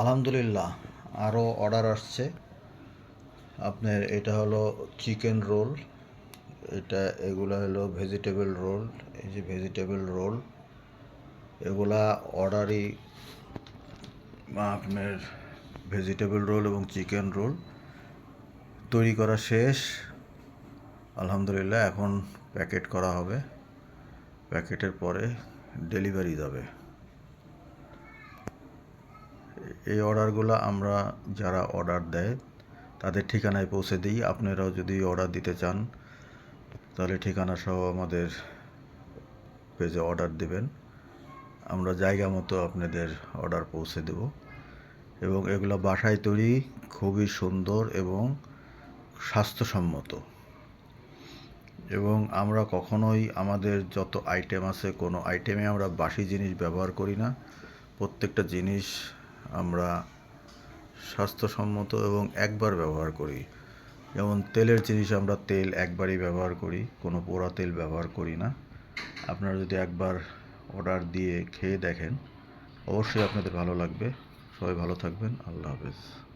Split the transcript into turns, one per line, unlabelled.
আলহামদুলিল্লাহ, আরও অর্ডার আসছে। আপনার এটা হলো চিকেন রোল, এটা এগুলো হলো ভেজিটেবল রোল, এই যে ভেজিটেবল রোল, এগুলা অর্ডারই আপনার ভেজিটেবল রোল এবং চিকেন রোল। তৈরি করা শেষ, আলহামদুলিল্লাহ, এখন প্যাকেট করা হবে, প্যাকেটের পরে ডেলিভারি যাবে। এই অর্ডারগুলো আমরা যারা অর্ডার দেয়, তাদের ঠিকানায় পৌঁছে দিই। আপনারাও যদি অর্ডার দিতে চান, তাহলে ঠিকানা সহ আমাদের পেজে অর্ডার দিবেন। আমরা জায়গা মতো আপনাদের অর্ডার পৌঁছে দেব। এবং এগুলো বাসায় তৈরি খুবই সুন্দর এবং স্বাস্থ্যসম্মত। এবং আমরা কখনোই আমাদের যত আইটেম আছে, কোনো আইটেমে আমরা বাসি জিনিস ব্যবহার করি না। প্রত্যেকটা জিনিস আমরা স্বাস্থ্যসম্মত এবং একবার ব্যবহার করি। যেমন তেলের জিনিস আমরা তেল একবারই ব্যবহার করি, কোনো পোড়া তেল ব্যবহার করি না। আপনারা যদি একবার অর্ডার দিয়ে খেয়ে দেখেন, অবশ্যই আপনাদের ভালো লাগবে। সবাই ভালো থাকবেন। আল্লাহ হাফেজ।